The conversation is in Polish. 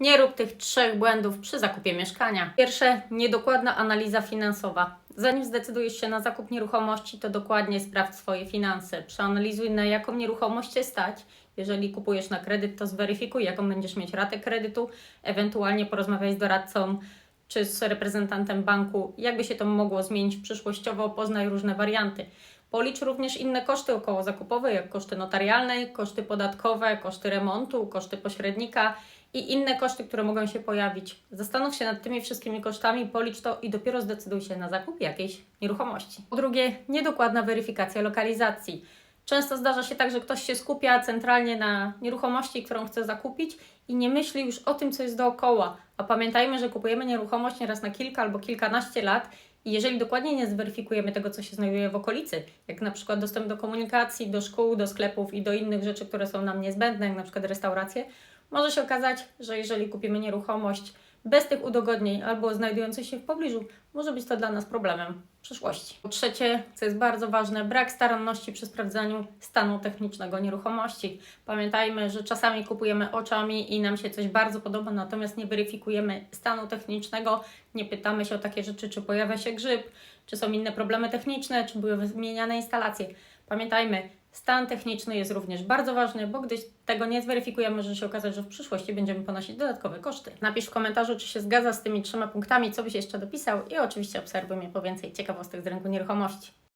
Nie rób tych trzech błędów przy zakupie mieszkania. Pierwsze, niedokładna analiza finansowa. Zanim zdecydujesz się na zakup nieruchomości, to dokładnie sprawdź swoje finanse. Przeanalizuj, na jaką nieruchomość cię stać. Jeżeli kupujesz na kredyt, to zweryfikuj, jaką będziesz mieć ratę kredytu. Ewentualnie porozmawiaj z doradcą czy z reprezentantem banku, jakby się to mogło zmienić przyszłościowo. Poznaj różne warianty. Policz również inne koszty okołozakupowe, jak koszty notarialne, koszty podatkowe, koszty remontu, koszty pośrednika i inne koszty, które mogą się pojawić. Zastanów się nad tymi wszystkimi kosztami, policz to i dopiero zdecyduj się na zakup jakiejś nieruchomości. Po drugie, niedokładna weryfikacja lokalizacji. Często zdarza się tak, że ktoś się skupia centralnie na nieruchomości, którą chce zakupić i nie myśli już o tym, co jest dookoła. A pamiętajmy, że kupujemy nieruchomość nieraz na kilka albo kilkanaście lat i jeżeli dokładnie nie zweryfikujemy tego, co się znajduje w okolicy, jak na przykład dostęp do komunikacji, do szkół, do sklepów i do innych rzeczy, które są nam niezbędne, jak na przykład restauracje, może się okazać, że jeżeli kupimy nieruchomość bez tych udogodnień albo znajdujących się w pobliżu, może być to dla nas problemem w przyszłości. Po trzecie, co jest bardzo ważne, brak staranności przy sprawdzaniu stanu technicznego nieruchomości. Pamiętajmy, że czasami kupujemy oczami i nam się coś bardzo podoba, natomiast nie weryfikujemy stanu technicznego, nie pytamy się o takie rzeczy, czy pojawia się grzyb, czy są inne problemy techniczne, czy były wymieniane instalacje. Pamiętajmy, stan techniczny jest również bardzo ważny, bo gdy tego nie zweryfikujemy, może się okazać, że w przyszłości będziemy ponosić dodatkowe koszty. Napisz w komentarzu, czy się zgadza z tymi trzema punktami, co byś jeszcze dopisał i oczywiście obserwuj mnie po więcej ciekawostek z rynku nieruchomości.